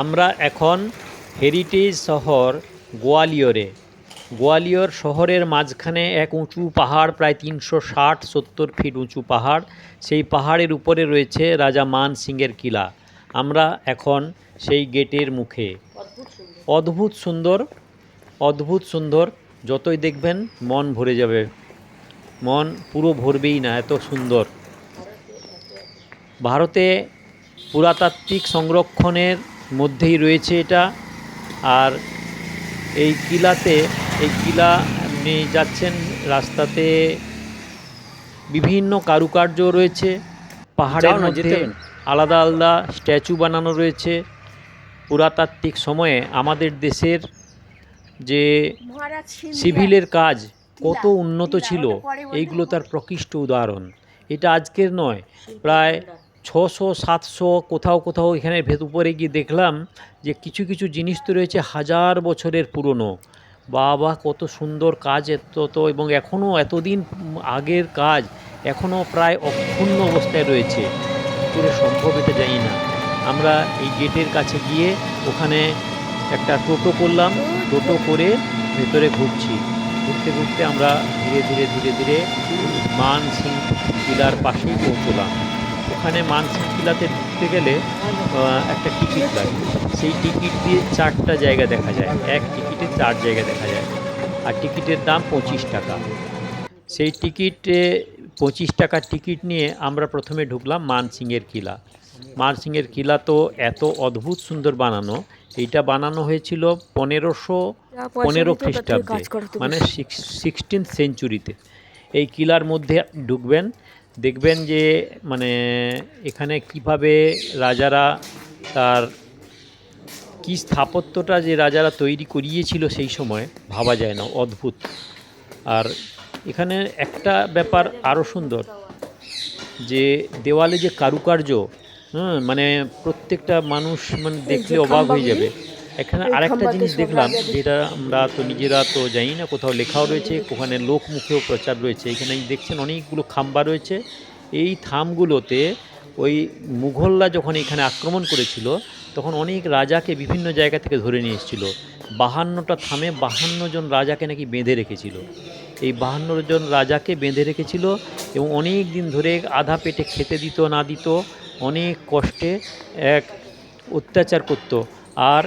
আমরা এখন হেরিটেজ শহর গোয়ালিয়রে। গোয়ালিয়র শহরের মাঝখানে এক উঁচু পাহাড়, প্রায় তিনশো ষাট, সত্তর ফিট উঁচু পাহাড়। সেই পাহাড়ের উপরে রয়েছে রাজা মান সিংয়ের কিলা। আমরা এখন সেই গেটের মুখে। অদ্ভুত সুন্দর অদ্ভুত সুন্দর। যতই দেখবেন, মন ভরে যাবে। মন পুরো ভরবেই না, এত সুন্দর। ভারতে পুরাতাত্ত্বিক সংরক্ষণের মধ্যেই রয়েছে এটা। আর এই কিলাতে এই কিলা আপনি যাচ্ছেন রাস্তাতে বিভিন্ন কারুকার্য রয়েছে। পাহাড়ের মধ্যে। আলাদা আলাদা স্ট্যাচু বানানো রয়েছে। পুরাতাত্ত্বিক সময়ে আমাদের দেশের যে সিভিলের কাজ কত উন্নত ছিল। এইগুলো তার প্রকৃষ্ট উদাহরণ। এটা আজকের নয় প্রায় ছশো, সাতশো, কোথাও কোথাও এখানে ভেত উপরে গিয়ে দেখলাম যে কিছু কিছু জিনিস তো রয়েছে হাজার বছরের পুরনো। বাবা, কত সুন্দর কাজ এত তো এবং এখনও এতদিন আগের কাজ এখনও প্রায় অক্ষুণ্ণ অবস্থায় রয়েছে। করে সম্ভব এটা জানি না। আমরা এই গেটের কাছে গিয়ে ওখানে একটা টোটো করলাম, টোটো করে ভেতরে ঘুরছি। ঘুরতে ঘুরতে আমরা ধীরে ধীরে ধীরে ধীরে মান সিং কিলার পাশেই পৌঁছলাম। ওখানে মানসিং কিলাতে ঢুকতে গেলে একটা টিকিট লাগে সেই টিকিট দিয়ে চারটা জায়গা দেখা যায়। এক টিকিটে চার জায়গা দেখা যায়। আর টিকিটের দাম পঁচিশ টাকা। সেই টিকিটে পঁচিশ টাকার টিকিট নিয়ে আমরা প্রথমে ঢুকলাম মানসিংয়ের কিলা। মানসিংয়ের কিলা তো এত অদ্ভুত সুন্দর বানানো। এইটা বানানো হয়েছিল পনেরোশো পনেরো খ্রিস্টাব্দে। মানে সিক্সটিন সেঞ্চুরিতে। এই কিলার মধ্যে ঢুকবেন। দেখবেন যে মানে এখানে কীভাবে রাজারা তার কি স্থাপত্যটা যে রাজারা তৈরি করিয়েছিল সেই সময় ভাবা যায় না অদ্ভুত। আর এখানে একটা ব্যাপার আরও সুন্দর যে দেওয়ালে যে কারুকার্য হ্যাঁ মানে প্রত্যেকটা মানুষ মানে দেখলে অবাক হয়ে যাবে। এখানে আরেকটা জিনিস দেখলাম যেটা আমরা তো নিজেরা তো জানি না কোথাও লেখাও রয়েছে ওখানে লোক মুখেও প্রচার রয়েছে। এখানে দেখছেন অনেকগুলো খাম্বা রয়েছে। এই থামগুলোতে ওই মুঘলরা যখন এখানে আক্রমণ করেছিল তখন অনেক রাজাকে বিভিন্ন জায়গা থেকে ধরে নিয়ে এসেছিল। বাহান্নটা থামে বাহান্ন জন রাজাকে নাকি বেঁধে রেখেছিল। এই বাহান্ন জন রাজাকে বেঁধে রেখেছিল এবং অনেক দিন ধরে আধা পেটে খেতে দিত না দিত অনেক কষ্টে এক অত্যাচার করত। আর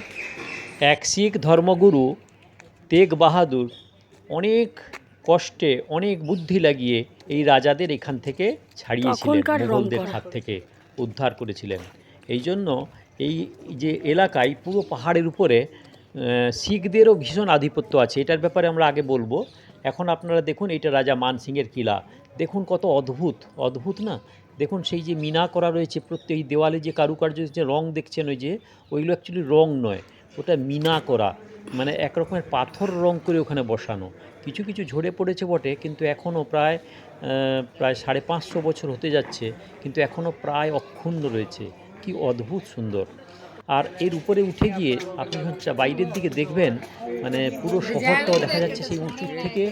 এক শিখ ধর্মগুরু তেগ বাহাদুর অনেক কষ্টে অনেক বুদ্ধি লাগিয়ে এই রাজাদের এখান থেকে ছাড়িয়েছিলেন তখনকার রং মুঘলদের হাত থেকে উদ্ধার করেছিলেন। এই জন্য এই যে এলাকায় পুরো পাহাড়ের উপরে শিখদেরও ভীষণ আধিপত্য আছে। এটার ব্যাপারে আমরা আগে বলব। এখন আপনারা দেখুন এটা রাজা মান সিংয়ের কিলা। দেখুন কত অদ্ভুত অদ্ভুত না? দেখুন সেই যে মিনা করা রয়েছে প্রত্যেক দেওয়ালে যে কারুকার্য যে রং দেখছেন ওই যে ওইগুলো অ্যাকচুয়ালি রং নয়। ওটা মিনা করা মানে একরকমের পাথর রং করে ওখানে বসানো। কিছু কিছু ঝরে পড়েছে বটে, কিন্তু এখনও প্রায় প্রায় সাড়ে পাঁচশো বছর হতে যাচ্ছে, কিন্তু এখনও প্রায় অক্ষুণ্ণ রয়েছে। কি অদ্ভুত সুন্দর। আর এর উপরে উঠে গিয়ে আপনি হচ্ছে বাইরের দিকে দেখবেন মানে পুরো শহরটাও দেখা যাচ্ছে সেই উঁচুর থেকে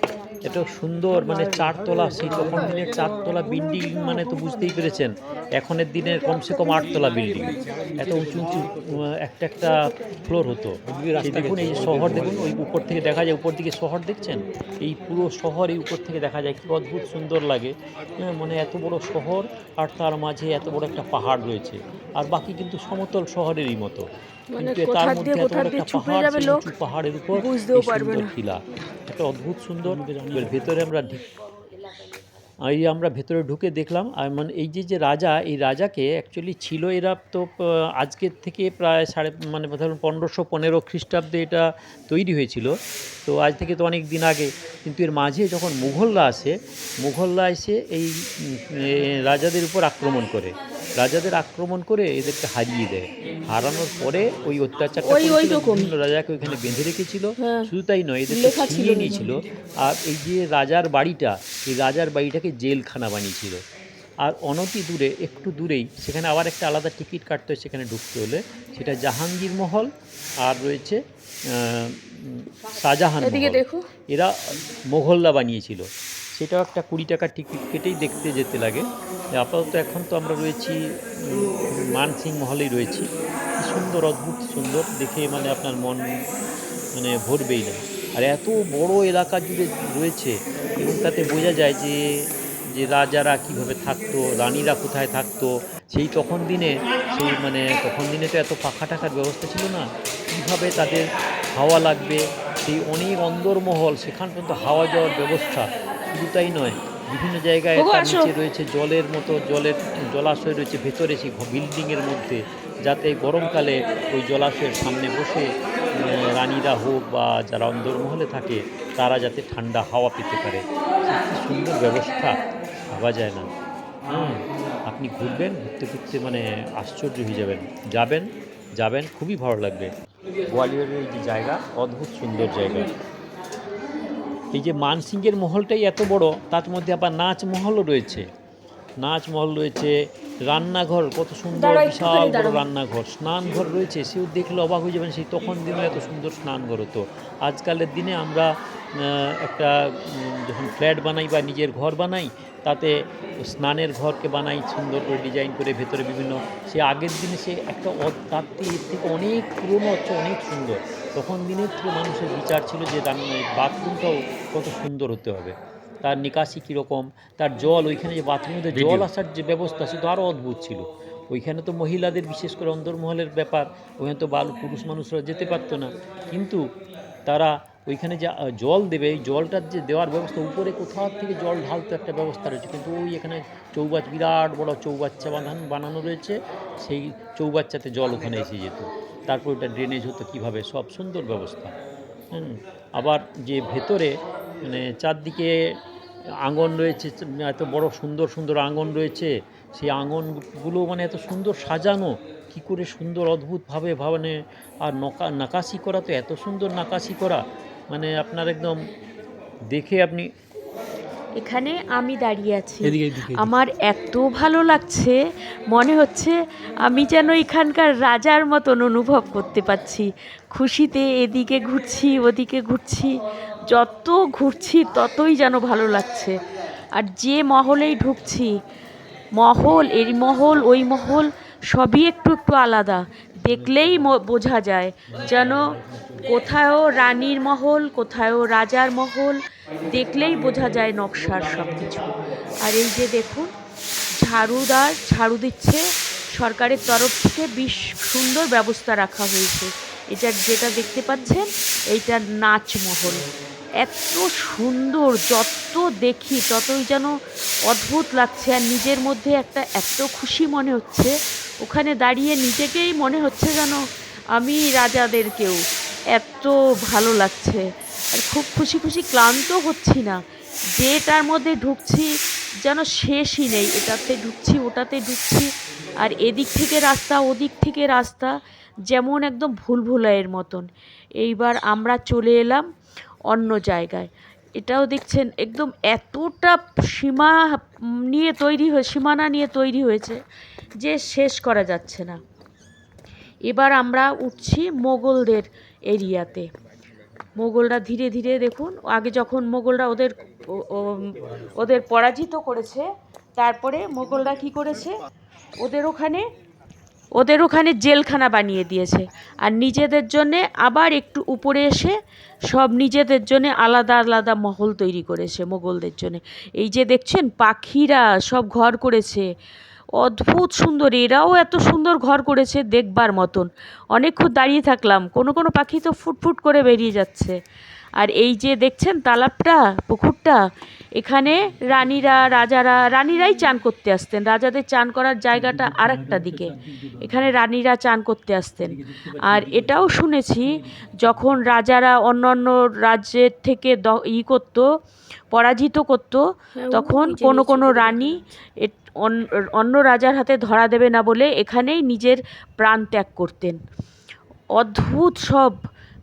এত সুন্দর মানে চারতলা সেই তখন দিনের চারতলা বিল্ডিং মানে তো বুঝতেই পেরেছেন। এখনের দিনের কমসে কম আটতলা বিল্ডিং এত উঁচু উঁচু একটা একটা ফ্লোর হতো। দেখুন এই শহর দেখুন ওই উপর থেকে দেখা যায় উপর দিকে শহর দেখছেন? এই পুরো শহর এই উপর থেকে দেখা যায় কি অদ্ভুত সুন্দর লাগে। হ্যাঁ, মানে এত বড় শহর আর তার মাঝে এত বড় একটা পাহাড় রয়েছে। আর বাকি কিন্তু সমতল শহরেরই মতো। মানে কোথা তার দিয়ে মধ্যে কোথা দিয়ে একটা ছুপে পাহাড় যাবে লোক, পাহাড়ের উপর বুঝতেও পারবে না। একটা অদ্ভুত সুন্দর ভেতরে আমরা এই আমরা ভেতরে ঢুকে দেখলাম আর মানে এই যে যে রাজা এই রাজাকে অ্যাকচুয়ালি ছিল এরা তো আজকের থেকে প্রায় সাড়ে মানে ধরুন পনেরোশো পনেরো খ্রিস্টাব্দে এটা তৈরি হয়েছিল। তো আজ থেকে তো অনেক দিন আগে। কিন্তু এর মাঝে যখন মুঘলরা আসে মুঘলরা এসে এই রাজাদের উপর আক্রমণ করে। রাজাদের আক্রমণ করে এদেরকে হারিয়ে দেয়। হারানোর পরে ওই অত্যাচারটা। বিভিন্ন রাজাকে ওইখানে বেঁধে রেখেছিল। হ্যাঁ। শুধু তাই নয় এদেরকে লেখা ছিনিয়ে নিয়েছিল। আর এই যে রাজার বাড়িটা এই রাজার বাড়িটাকে জেলখানা বানিয়েছিল। আর অনতি দূরে একটু দূরেই সেখানে আবার একটা আলাদা টিকিট কাটতে হয় সেখানে ঢুকতে হলে। সেটা জাহাঙ্গীর মহল আর রয়েছে শাহজাহান দেখো। এরা মোঘলরা বানিয়েছিল। সেটাও একটা কুড়ি টাকার টিকিট কেটেই দেখতে যেতে লাগে। আপাতত এখন তো আমরা রয়েছি মানসিং মহলেই রয়েছি। সুন্দর, অদ্ভুত সুন্দর, দেখে মানে আপনার মন মানে ভরবেই না। আর এত বড় এলাকা জুড়ে রয়েছে, এবং তাতে বোঝা যায় যে যে রাজারা কীভাবে থাকতো, রানীরা কোথায় থাকতো, সেই তখন দিনে, সেই মানে তখন দিনে তো এত পাখা টাকার ব্যবস্থা ছিল না। কীভাবে তাদের হাওয়া লাগবে, সেই অনেক অন্দরমহল, সেখান পর্যন্ত হাওয়া যাওয়ার ব্যবস্থা, শুধু তাই নয় বিভিন্ন জায়গায় তার নিচে রয়েছে জলের মতো জলের জলাশয় রয়েছে ভেতরে সেই বিল্ডিংয়ের মধ্যে যাতে গরমকালে ওই জলাশয়ের সামনে বসে রানীরা হোক বা যারা অন্দরমহলে থাকে তারা যাতে ঠান্ডা হাওয়া পেতে পারে। সুন্দর ব্যবস্থা ভাবা যায় না। হুম আপনি ঘুরবেন ঘুরতে ঘুরতে মানে আশ্চর্য হয়ে যাবেন। যাবেন যাবেন খুবই ভালো লাগবে। গোয়ালিয়রের এই যে জায়গা অদ্ভুত সুন্দর জায়গা। এই যে মানসিংহের মহলটাই এত বড় তার মধ্যে আবার নাচ মহলও রয়েছে। নাচ মহল রয়েছে রান্নাঘর কত সুন্দর বিশাল বড় রান্নাঘর স্নানঘর রয়েছে। সেও দেখলে অবাক হয়ে যাবেন সেই তখন দিনে এত সুন্দর স্নানঘর হতো। আজকালের দিনে আমরা একটা যখন ফ্ল্যাট বানাই বা নিজের ঘর বানাই তাতে স্নানের ঘরকে বানাই সুন্দর করে ডিজাইন করে ভেতরে বিভিন্ন সে আগের দিনে সে একটা তার থেকে অনেক পুরনো হচ্ছে অনেক সুন্দর। তখন দিনের থেকে মানুষের বিচার ছিল যে রান্না বাথরুমটাও কত সুন্দর হতে হবে। তার নিকাশি কীরকম তার জল ওইখানে যে বাথরুমে জল আসার যে ব্যবস্থা সে তো আরও অদ্ভুত ছিল। ওইখানে তো মহিলাদের বিশেষ করে অন্দরমহলের ব্যাপার ওইখানে তো বাল পুরুষ মানুষরা যেতে পারতো না। কিন্তু তারা ওইখানে যে জল দেবে এই জলটার যে দেওয়ার ব্যবস্থা উপরে কোথাও থেকে জল ঢালতে একটা ব্যবস্থা রয়েছে। কিন্তু ওই এখানে চৌবাচ বিরাট বড় চৌবাচ্চা বানানো বানানো রয়েছে সেই চৌবাচ্চাতে জল ওখানে এসে যেত। তারপর ওটা ড্রেনেজ হতো কীভাবে? সব সুন্দর ব্যবস্থা। আবার যে ভেতরে মানে চারদিকে আঙন রয়েছে, এত বড় সুন্দর সুন্দর আঙন রয়েছে, সেই আঙনগুলো মানে এত সুন্দর সাজানো, কি করে সুন্দর অদ্ভুতভাবে ভাবনে, আর নকা, নাকাশি করা তো এত সুন্দর নাকাশি করা মানে আপনার একদম দেখে আপনি এখানে আমি দাঁড়িয়ে আছি। আমার এত ভালো লাগছে মনে হচ্ছে আমি যেন এখানকার রাজার মতন অনুভব করতে পারছি। খুশিতে এদিকে ঘুরছি ওদিকে ঘুরছি যত ঘুরছি ততই যেন ভালো লাগছে। আর যে মহলেই ঢুকছি মহল এই মহল ওই মহল সবই একটু একটু আলাদা। দেখলেই বোঝা যায় যেন কোথাও রানীর মহল কোথাও রাজার মহল দেখলেই বোঝা যায় নকশার সব কিছু আর এই যে দেখুন, ঝাড়ুদার ঝাড়ু দিচ্ছে, সরকারের তরফ থেকে বেশ সুন্দর ব্যবস্থা রাখা হয়েছে। এটা যেটা দেখতে পাচ্ছেন, এইটা নাচ মহল এত সুন্দর, যত দেখি ততই যেন অদ্ভুত লাগছে। আর নিজের মধ্যে একটা এত খুশি মনে হচ্ছে, ওখানে দাঁড়িয়ে নিজেকেই মনে হচ্ছে যেন আমি রাজাদেরকেও। এত ভালো লাগছে। আর খুব খুশি খুশি ক্লান্ত হচ্ছি না। যেটার মধ্যে ঢুকছি যেন শেষই নেই। এটাতে ঢুকছি, ওটাতে ঢুকছি আর এদিক থেকে রাস্তা, ওদিক থেকে রাস্তা যেমন একদম ভুল ভুলাইয়ের মতন। এইবার আমরা চলে এলাম অন্য জায়গায়। এটাও দেখছেন একদম এতটা সীমা নিয়ে তৈরি হয়ে, সীমানা নিয়ে তৈরি হয়েছে যে শেষ করা যাচ্ছে না। এবার আমরা উঠছি মোগলদের এরিয়াতে। মোগলরা ধীরে ধীরে দেখুন, আগে যখন মোগলরা ওদের ওদের পরাজিত করেছে, তারপরে মোগলরা কি করেছে? ওদের ওখানে ওদের ওখানে জেলখানা বানিয়ে দিয়েছে। আর নিজেদের জন্যে আবার একটু উপরে এসে সব নিজেদের জন্যে আলাদা আলাদা মহল তৈরি করেছে মোগলদের জন্যে। এই যে দেখছেন, পাখিরা সব ঘর করেছে। অদ্ভুত সুন্দর। এরাও এত সুন্দর ঘর করেছে দেখবার মতন। অনেকক্ষণ দাঁড়িয়ে থাকলাম। কোনো কোনো পাখি তো ফুটফুট করে বেরিয়ে যাচ্ছে। আর এই যে দেখছেন তালাবটা পুকুরটা এখানে রানীরা রাজারা রানীরাই চান করতে আসতেন। রাজাদের চান করার জায়গাটা আর একটা দিকে। এখানে রানীরা চান করতে আসতেন। আর এটাও শুনেছি যখন রাজারা অন্য অন্য রাজ্যের থেকে দ- ই করতো পরাজিত করতো তখন কোনো কোনো রানী অন্য রাজার হাতে ধরা দেবে না বলে এখানেই নিজের প্রাণ ত্যাগ করতেন। অদ্ভুত সব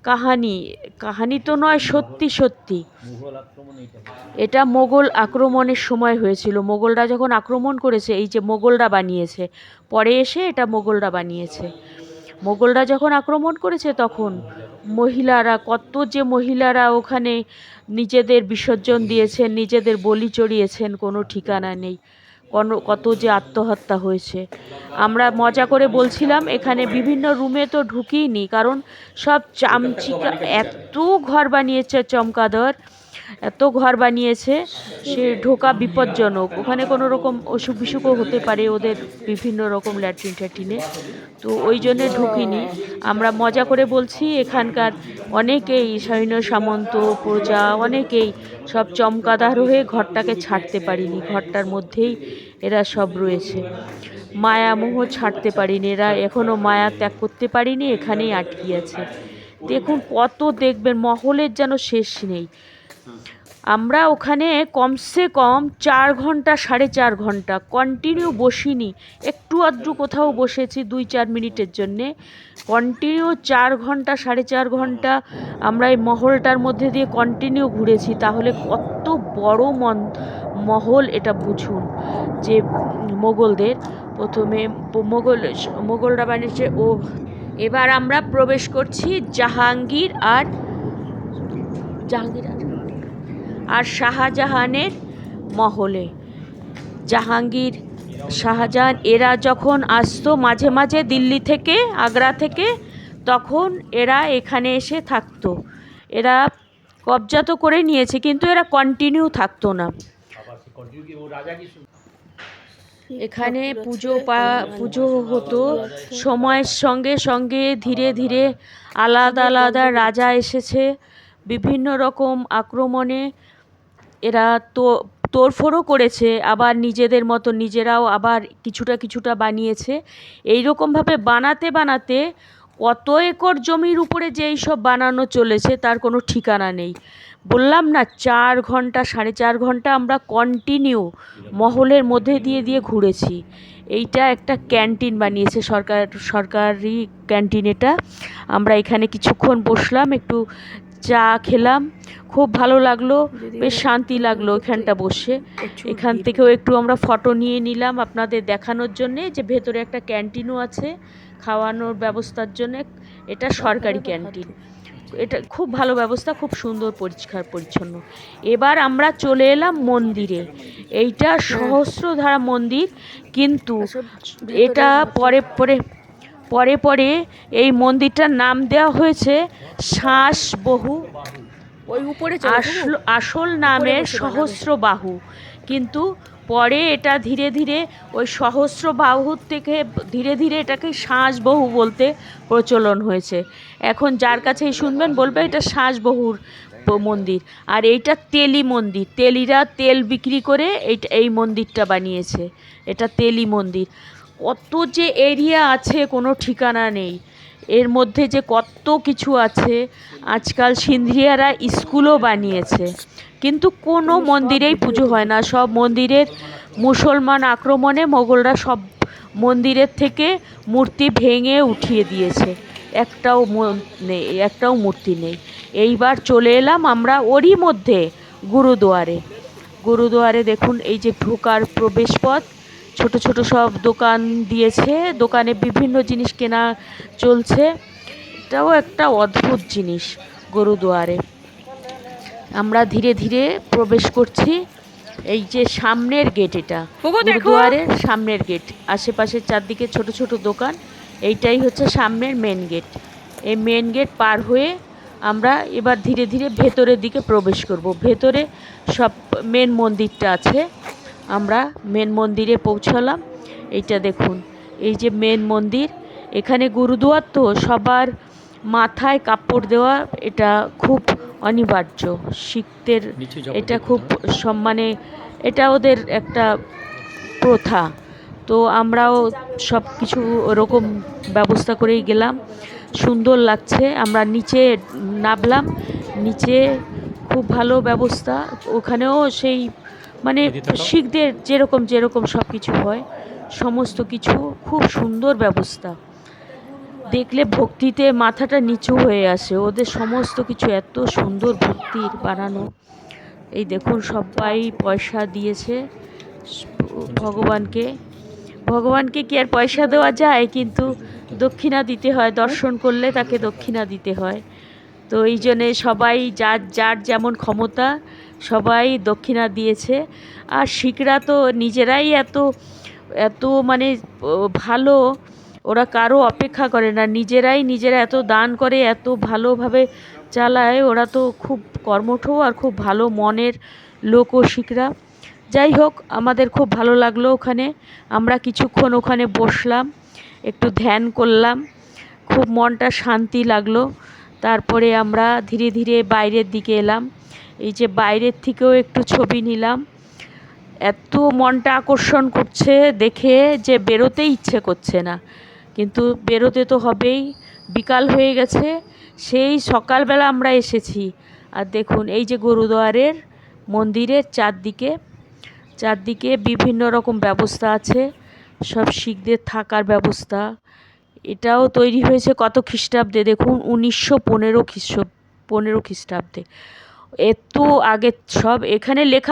কাহানি। কাহানি তো নয়, সত্যি সত্যি। এটা মোগল আক্রমণের সময় হয়েছিল। মোগলরা যখন আক্রমণ করেছে, এই যে মোগলরা বানিয়েছে, পরে এসে এটা মোগলরা বানিয়েছে। মোগলরা যখন আক্রমণ করেছে, তখন মহিলারা, কত যে মহিলারা ওখানে নিজেদের বিসর্জন দিয়েছেন, নিজেদের বলি চড়িয়েছেন, কোনো ঠিকানা নেই। কত যে আত্মহত্যা হয়েছে। আমরা মজা করে বলছিলাম, এখানে বিভিন্ন রুমে তো ঢুকিনি কারণ সব চামচিকা, এত ঘর বানিয়েছে চমকাদর। এত ঘর বানিয়েছে, সে ঢোকা বিপজ্জনক। ওখানে কোনো রকম অসুখ বিসুখও হতে পারে ওদের বিভিন্ন রকম ল্যাট্রিন ট্যাট্রিনে। তো ওই জন্যে ঢুকিনি। আমরা মজা করে বলছি, এখানকার অনেকেই সৈন্য, সামন্ত, প্রজা, অনেকেই সব চমকাদার হয়ে ঘরটাকে ছাড়তে পারিনি। ঘরটার মধ্যেই এরা সব রয়েছে। মায়ামোহ ছাড়তে পারিনি এরা এখনও মায়া ত্যাগ করতে পারিনি, এখানেই আটকে আছে দেখুন কত দেখবেন, মহলের যেন শেষ নেই। আমরা ওখানে কমসে কম চার ঘণ্টা, সাড়ে চার ঘণ্টা কন্টিনিউ বসিনি। একটু আধটু কোথাও বসেছি দুই চার মিনিটের জন্যে। কন্টিনিউ চার ঘণ্টা, সাড়ে চার ঘণ্টা আমরা এই মহলটার মধ্যে দিয়ে কন্টিনিউ ঘুরেছি। তাহলে কত বড় মন, মহল এটা বুঝুন যে মোগলদের। প্রথমে মোগল, মোগলরা বানিয়েছে ও। এবার আমরা প্রবেশ করছি জাহাঙ্গীর আর জাহাঙ্গীর আর আর শাহজাহানের মহলে। জাহাঙ্গীর শাহজাহান, এরা যখন আসতো মাঝে মাঝে দিল্লি থেকে, আগ্রা থেকে, তখন এরা এখানে এসে থাকতো। এরা কবজা তো করে নিয়েছে, কিন্তু এরা কন্টিনিউ থাকতো না। এখানে পুজো পা, পুজো হতো। সময়ের সঙ্গে সঙ্গে ধীরে ধীরে আলাদা আলাদা রাজা এসেছে। বিভিন্ন রকম আক্রমণে এরা তো, তোড়ফোড়ও করেছে, আবার নিজেদের মতো নিজেরাও আবার কিছুটা কিছুটা বানিয়েছে। এই রকমভাবে বানাতে বানাতে কত একর জমির উপরে যে এইসব বানানো চলেছে তার কোনো ঠিকানা নেই। বললাম না, চার ঘণ্টা, সাড়ে চার ঘণ্টা আমরা কন্টিনিউ মহলের মধ্যে দিয়ে দিয়ে ঘুরেছি। এইটা একটা ক্যান্টিন বানিয়েছে সরকার, সরকারি ক্যান্টিন এটা। আমরা এখানে কিছুক্ষণ বসলাম, একটু চা খেলাম খুব ভালো লাগল বেশ শান্তি লাগল এখানটা বসে। এখান থেকেও একটু আমরা ফটো নিয়ে নিলাম আপনাদের দেখানোর জন্যে যে ভেতরে একটা ক্যান্টিনও আছে খাওয়ানোর ব্যবস্থার জন্য। এটা সরকারি ক্যান্টিন। এটা খুব ভালো ব্যবস্থা খুব সুন্দর পরিষ্কার পরিচ্ছন্ন। এবার আমরা চলে এলাম মন্দিরে। এইটা সহস্রধারা মন্দির কিন্তু এটা পরে পরে পরে পরে এই মন্দিরটার নাম দেওয়া হয়েছে শ্বাস বহু ওই উপরে আসল আসল নামের সহস্র বাহু কিন্তু পরে এটা ধীরে ধীরে ওই সহস্র বাহুর থেকে ধীরে ধীরে এটাকে বাহু বলতে প্রচলন হয়েছে। এখন যার কাছেই শুনবেন বলবে এটা বহুর মন্দির। আর এইটা তেলি মন্দির। তেলিরা তেল বিক্রি করে এইটা এই মন্দিরটা বানিয়েছে। এটা তেলি মন্দির। কত যে এরিয়া আছে কোনো ঠিকানা নেই। এর মধ্যে যে কত কিছু আছে, আজকাল সিন্ধিয়ারা স্কুলও বানিয়েছে। কিন্তু কোনো মন্দিরেই পুজো হয় না। সব মন্দিরের মুসলমান আক্রমণে মোগলরা সব মন্দিরের থেকে মূর্তি ভেঙে উঠিয়ে দিয়েছে। একটাও নেই, একটাও মূর্তি নেই। এইবার চলে এলাম আমরা ওরই মধ্যে গুরুদুয়ারে। গুরুদুয়ারে দেখুন, এই যে ঢোকার প্রবেশপথ। ছোট ছোট সব দোকান দিয়েছে দোকানে বিভিন্ন জিনিস কেনা চলছে। এটাও একটা অদ্ভুত জিনিস গরুদুয়ারে। আমরা ধীরে ধীরে প্রবেশ করছি এই যে সামনের গেট এটা। গুরুদুয়ারের সামনের গেট আশেপাশের চারদিকে ছোট ছোট দোকান এইটাই হচ্ছে সামনের মেন গেট এই মেন গেট পার হয়ে আমরা এবার ধীরে ধীরে ভেতরের দিকে প্রবেশ করব। ভেতরে সব মেন মন্দিরটা আছে। আমরা মেন মন্দিরে পৌঁছালাম। এইটা দেখুন এই যে মেন মন্দির এখানে গুরুদুয়ার তো সবার মাথায় কাপড় দেওয়া এটা খুব অনিবার্য। শিখদের এটা খুব সম্মানে এটা ওদের একটা প্রথা। তো আমরাও সব কিছু ওরকম ব্যবস্থা করেই গেলাম। সুন্দর লাগছে আমরা নিচে নামলাম নিচে খুব ভালো ব্যবস্থা। ওখানেও সেই মানে শিখদের যেরকম যেরকম সব কিছু হয় সমস্ত কিছু খুব সুন্দর ব্যবস্থা। দেখলে ভক্তিতে মাথাটা নিচু হয়ে আসে ওদের সমস্ত কিছু এত সুন্দর ভক্তির বানানো। এই দেখুন সবাই পয়সা দিয়েছে ভগবানকে। ভগবানকে কি আর পয়সা দেওয়া যায়? কিন্তু দক্ষিণা দিতে হয় দর্শন করলে তাকে দক্ষিণা দিতে হয়। তো এই জন্যে সবাই যার যার যেমন ক্ষমতা সবাই দক্ষিণা দিয়েছে। আর শিখরা তো নিজেরাই এত এত মানে ভালো, ওরা কারও অপেক্ষা করে না। নিজেরাই নিজেরা এত দান করে, এত ভালোভাবে চালায়, ওরা তো খুব কর্মঠ আর খুব ভালো মনের লোকও শিখরা। যাই হোক, আমাদের খুব ভালো লাগল ওখানে। আমরা কিছুক্ষণ ওখানে বসলাম, একটু ধ্যান করলাম, খুব মনটা শান্তি লাগল। তারপরে আমরা ধীরে ধীরে বাইরের দিকে এলাম। এই যে বাইরের থেকেও একটু ছবি নিলাম। এত মনটা আকর্ষণ করছে দেখে যে বেরোতে ইচ্ছে করছে না। কিন্তু বেরোতে তো হবেই, বিকাল হয়ে গেছে, সেই সকালবেলা আমরা এসেছি। আর দেখুন, এই যে গুরুদুয়ারের মন্দিরের চারদিকে চারদিকে বিভিন্ন রকম ব্যবস্থা আছে। সব শিখদের থাকার ব্যবস্থা। এটাও তৈরি হয়েছে কত খ্রিস্টাব্দে? দেখুন, উনিশশো পনেরো খ্রিস্ট, পনেরো খ্রিস্টাব্দে। এত আগের সব এখানে লেখা